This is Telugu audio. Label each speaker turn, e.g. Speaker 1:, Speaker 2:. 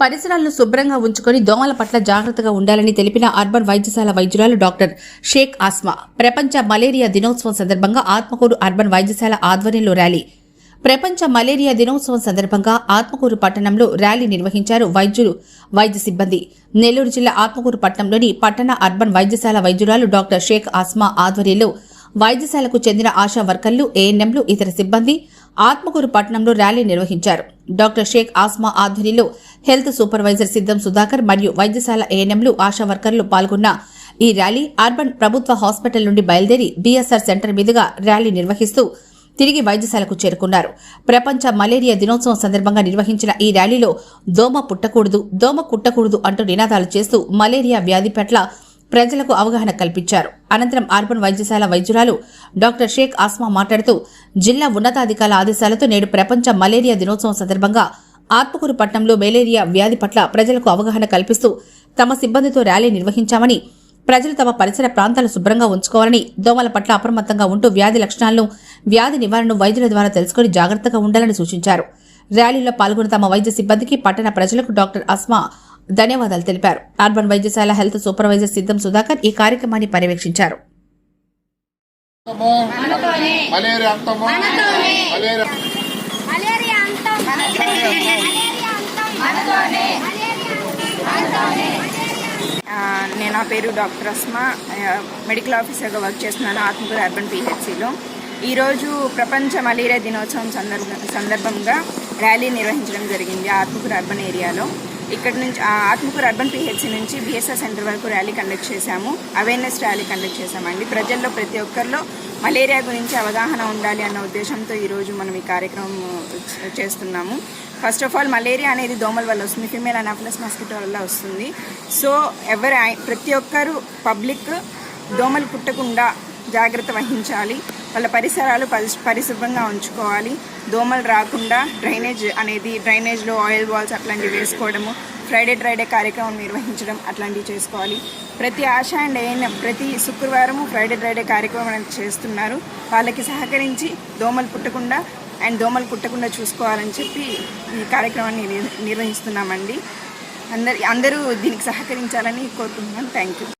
Speaker 1: పరిసరాలను శుభ్రంగా ఉంచుకొని దోమల పట్ల జాగ్రత్తగా ఉండాలని తెలిపిన అర్బన్ వైద్యశాల వైద్యురాలు డాక్టర్ షేక్ ఆస్మా. ప్రపంచ మలేరియా దినోత్సవం సందర్భంగా ఆత్మకూరు అర్బన్ వైద్యశాల ఆధ్వర్యంలో ర్యాలీ. ప్రపంచ మలేరియా దినోత్సవం సందర్భంగా ఆత్మకూరు పట్టణంలో ర్యాలీ నిర్వహించారు వైద్యులు వైద్య సిబ్బంది. నెల్లూరు జిల్లా ఆత్మకూరు పట్టణంలోని పట్టణ అర్బన్ వైద్యశాల వైద్యురాలు డాక్టర్ షేక్ ఆస్మా ఆధ్వర్యంలో వైద్యశాలకు చెందిన ఆశా వర్కర్లు ఏఎన్ఎంలు ఇతర సిబ్బంది ఆత్మకూరు పట్టణంలో ర్యాలీ నిర్వహించారు. డాక్టర్ షేక్ ఆస్మా ఆధ్వర్యంలో హెల్త్ సూపర్వైజర్ సిద్ధం సుధాకర్ మరియు వైద్యశాల ఏఎన్ఎంలు ఆశా వర్కర్లు పాల్గొన్న ఈ ర్యాలీ అర్బన్ ప్రభుత్వ హాస్పిటల్ నుండి బయలుదేరి బీఎస్ఆర్ సెంటర్ మీదుగా ర్యాలీ నిర్వహిస్తూ తిరిగి వైద్యశాలకు చేరుకున్నారు. ప్రపంచ మలేరియా దినోత్సవం సందర్భంగా నిర్వహించిన ఈ ర్యాలీలో దోమ పుట్టకూడదు దోమ కుట్టకూడదు అంటూ నినాదాలు చేస్తూ మలేరియా వ్యాధి పట్ల ప్రజలకు అవగాహన కల్పించారు. అనంతరం అర్బన్ వైద్యశాల వైద్యురాలు డాక్టర్ షేక్ ఆస్మా మాట్లాడుతూ జిల్లా ఉన్నతాధికారుల ఆదేశాలతో నేడు ప్రపంచ మలేరియా దినోత్సవం సందర్భంగా ఆత్మకూరు పట్టణంలో మలేరియా వ్యాధి పట్ల ప్రజలకు అవగాహన కల్పిస్తూ తమ సిబ్బందితో ర్యాలీ నిర్వహించామని ప్రజలు తమ పరిసర ప్రాంతాలు శుభ్రంగా ఉంచుకోవాలని దోమల పట్ల అప్రమత్తంగా ఉంటూ వ్యాధి లక్షణాలను వ్యాధి నివారణను వైద్యుల ద్వారా తెలుసుకుని జాగ్రత్తగా ఉండాలని సూచించారు. ర్యాలీలో పాల్గొన్న తమ వైద్య సిబ్బందికి పట్టణ ప్రజలకు డాక్టర్ అస్మా ధన్యవాదాలు తెలిపారు. అర్బన్ వైద్యశాల హెల్త్ సూపర్వైజర్ సిద్దం సుధాకర్ ఈ కార్యక్రమాన్ని పర్యవేక్షించారు.
Speaker 2: మలేరియా
Speaker 3: నేను నా పేరు డాక్టర్ అస్మా. మెడికల్ ఆఫీసర్గా వర్క్ చేస్తున్నాను ఆత్మకూరు అర్బన్ పిహెచ్సిలో. ఈరోజు ప్రపంచ మలేరియా దినోత్సవం సందర్భ సందర్భంగా ర్యాలీ నిర్వహించడం జరిగింది ఆత్మకూరు అర్బన్ ఏరియాలో. ఇక్కడ నుంచి ఆ ఆత్మకూరు అర్బన్ పిహెచ్సి నుంచి బిఎస్ఆర్ సెంటర్ వరకు ర్యాలీ కండక్ట్ చేశాము. అవేర్నెస్ ర్యాలీ కండక్ట్ చేశామండి. ప్రజల్లో ప్రతి ఒక్కరిలో మలేరియా గురించి అవగాహన ఉండాలి అన్న ఉద్దేశంతో ఈరోజు మనం ఈ కార్యక్రమం చేస్తున్నాము. ఫస్ట్ ఆఫ్ ఆల్ మలేరియా అనేది దోమల వల్ల వస్తుంది. ఫిమేల్ అనాఫిలస్ మస్కిటో వల్ల వస్తుంది. సో ఎవరు ఐ- ప్రతి ఒక్కరు పబ్లిక్ దోమలు పుట్టకుండా జాగ్రత్త వహించాలి. వాళ్ళ పరిసరాలు పరిశుభ్రంగా ఉంచుకోవాలి. దోమలు రాకుండా డ్రైనేజ్ అనేది డ్రైనేజ్లో ఆయిల్ బాల్స్ అట్లాంటివి వేసుకోవడము ఫ్రైడే డ్రైడే కార్యక్రమం నిర్వహించడం అట్లాంటివి చేసుకోవాలి. ప్రతి ఆశ అండ్ అయిన ప్రతి శుక్రవారము ఫ్రైడే డ్రైడే కార్యక్రమం అనేది చేస్తున్నారు. వాళ్ళకి సహకరించి దోమలు పుట్టకుండా అండ్ దోమలు పుట్టకుండా చూసుకోవాలని చెప్పి ఈ కార్యక్రమాన్ని నిర్- నిర్వహిస్తున్నామండి. అందరి అందరూ దీనికి సహకరించాలని కోరుకుంటున్నాను థ్యాంక్ యూ.